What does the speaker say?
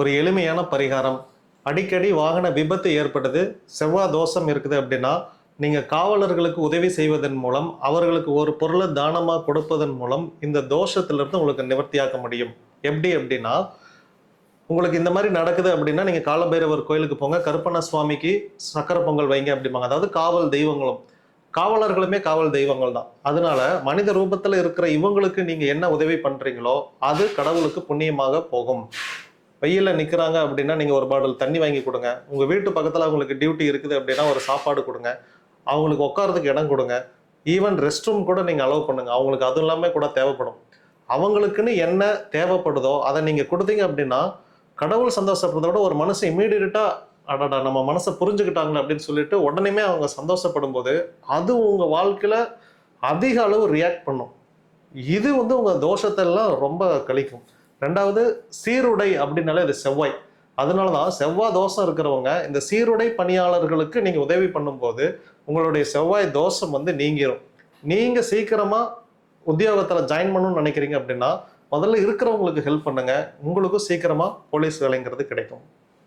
ஒரு எளிமையான பரிகாரம். அடிக்கடி வாகன விபத்து ஏற்படுது செவ்வாய் தோஷம் இருக்குது அப்படின்னா நீங்கள் காவலர்களுக்கு உதவி செய்வதன் மூலம் அவர்களுக்கு ஒரு பொருளை தானமாக கொடுப்பதன் மூலம் இந்த தோஷத்திலிருந்து உங்களுக்கு நிவர்த்தியாக்க முடியும். எப்படி அப்படின்னா உங்களுக்கு இந்த மாதிரி நடக்குது அப்படின்னா நீங்கள் காலபைரவர் கோயிலுக்கு போங்க. கருப்பண்ண சுவாமிக்கு சக்கரை பொங்கல் வைங்க அப்படிம்பாங்க. அதாவது காவல் தெய்வங்களும். காவலர்களுமே காவல் தெய்வங்கள் தான். அதனால மனித ரூபத்தில் இருக்கிற இவங்களுக்கு நீங்கள் என்ன உதவி பண்ணுறீங்களோ அது கடவுளுக்கு புண்ணியமாக போகும். வெயிலில் நிற்கிறாங்க அப்படின்னா நீங்கள் ஒரு பாட்டில் தண்ணி வாங்கி கொடுங்க. உங்கள் வீட்டு பக்கத்தில் அவங்களுக்கு டியூட்டி இருக்குது அப்படின்னா ஒரு சாப்பாடு கொடுங்க. அவங்களுக்கு உட்காரதுக்கு இடம் கொடுங்க. ஈவன் ரெஸ்ட் ரூம் கூட நீங்கள் அலோவ் பண்ணுங்க. அவங்களுக்கு அதுவும் இல்லாமல் கூட தேவைப்படும். அவங்களுக்குன்னு என்ன தேவைப்படுதோ அதை நீங்கள் கொடுத்தீங்க அப்படின்னா கடவுள் சந்தோஷப்படுறத விட ஒரு மனசு இம்மீடியட்டாக அடடா நம்ம மனசை புரிஞ்சுக்கிட்டாங்களே அப்படின்னு சொல்லிட்டு உடனேமே அவங்க சந்தோஷப்படும் போது அது உங்கள் வாழ்க்கையில் அதிக அளவு ரியாக்ட் பண்ணும். இது வந்து உங்கள் தோஷத்தெல்லாம் ரொம்ப கழிக்கும். ரெண்டாவது சீருடை அப்படின்னாலே அது செவ்வாய். அதனால தான் செவ்வாய் தோஷம் இருக்கிறவங்க இந்த சீருடை பணியாளர்களுக்கு நீங்கள் உதவி பண்ணும்போது உங்களுடைய செவ்வாய் தோஷம் வந்து நீங்கிரும். நீங்கள் சீக்கிரமாக உத்தியோகத்தில் ஜாயின் பண்ணணும்னு நினைக்கிறீங்க அப்படின்னா முதல்ல இருக்கிறவங்களுக்கு ஹெல்ப் பண்ணுங்கள் உங்களுக்கும் சீக்கிரமாக போலீஸ் வேலைங்கிறது கிடைக்கும்.